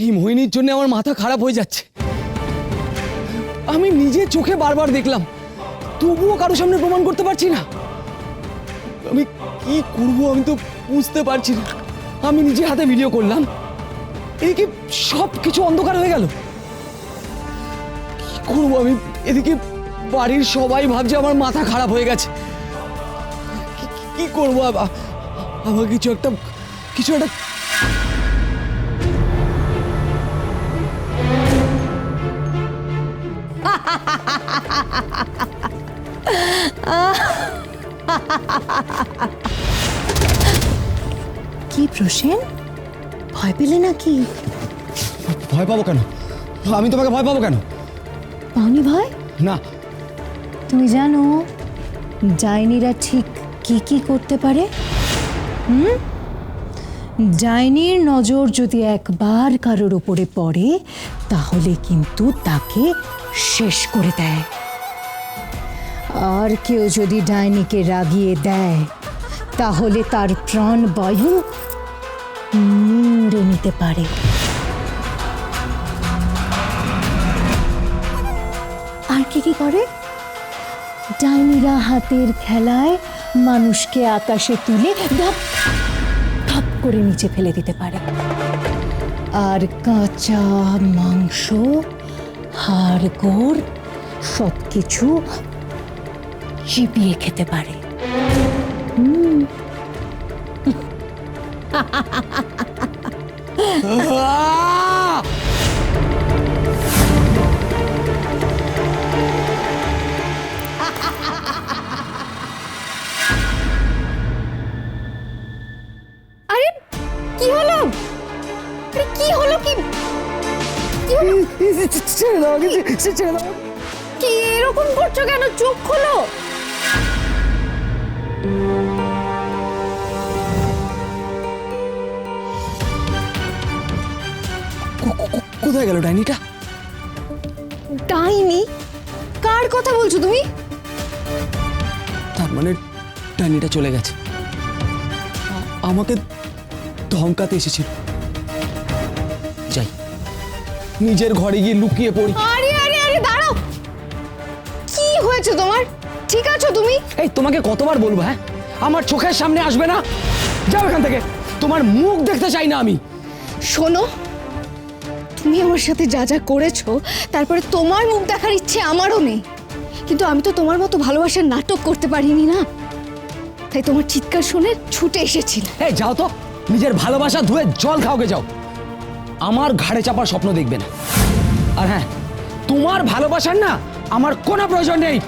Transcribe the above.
এই মোহিনীর জন্য আমার মাথা খারাপ হয়ে যাচ্ছে। আমি নিজে চোখে বারবার দেখলাম, তবুও কারও সামনে প্রমাণ করতে পারছি না। আমি কি করব আমি তো বুঝতে পারছি না। আমি নিজে হাতে ভিডিও করলাম, এদিকে সব কিছু অন্ধকার হয়ে গেল। কি করব আমি? এদিকে বাড়ির সবাই ভাবছে আমার মাথা খারাপ হয়ে গেছে। কি- করব? আমার কিছু একটা কিছু একটা কি প্রসেন? ভয় পেলে নাকি? ভয় পাবো কেন? আমি তোমাকে ভয় পাবো কেন? পাওনি ভয়? না। তুমি জানো ডাইনিরা ঠিক কি কি করতে পারে? হুম? ডাইনির নজর যদি একবার কারোর উপরে পড়ে তাহলে কিন্তু তাকে শেষ করে দেয়। আর কেউ যদি ডাইনিকে রাগিয়ে দেয়, তাহলে তার প্রাণ বায়ু নিংড়ে নিতে পারে। আর কি কি করে? ডাইনিরা হাতের খেলায় মানুষকে আকাশে তুলে ধপ ধপ করে নিচে ফেলে দিতে পারে। আর কাঁচা মাংস হাড় গোড় সব কিছু চিবিয়ে খেতে পারে। আরে কি হলো? আরে কি হলো কি? কি হলো? ছেড়ে দাও আমাকে, ছে- ছেড়ে দাও। কি এরকম করছ কেন? চোখ খোলো। কোথায় গেল ডাইনিটা? ডাইনি? কার কথা বলছো তুমি? তার মানে ডাইনিটা চলে গেছে। আমাকে ধমকাতে এসেছিল। যাই নিজের ঘরে গিয়ে লুকিয়ে পড়ি। আরে আরে আরে দাঁড়াও। কি হয়েছে তোমার? ঠিক আছো তুমি? এই তোমাকে কতবার বলব হ্যাঁ? আমার চোখের সামনে আসবে না? যাও এখান থেকে। তোমার মুখ দেখতে চাই না আমি। শোনো তুমি আমার সাথে যা যা করেছ, তারপরে তোমার মুখ দেখার ইচ্ছে আমারও নেই। কিন্তু আমি তো তোমার মতো ভালোবাসার নাটক করতে পারিনি না। তাই তোমার চিৎকার শুনে ছুটে এসেছিলাম এই, যাও তো। নিজের ভালোবাসা ধুয়ে জল খাওকে যাও। আমার ঘাড়ে চাপার স্বপ্ন দেখবে না। আর হ্যাঁ তোমার ভালোবাসার না আমার কোনো প্রয়োজন নেই।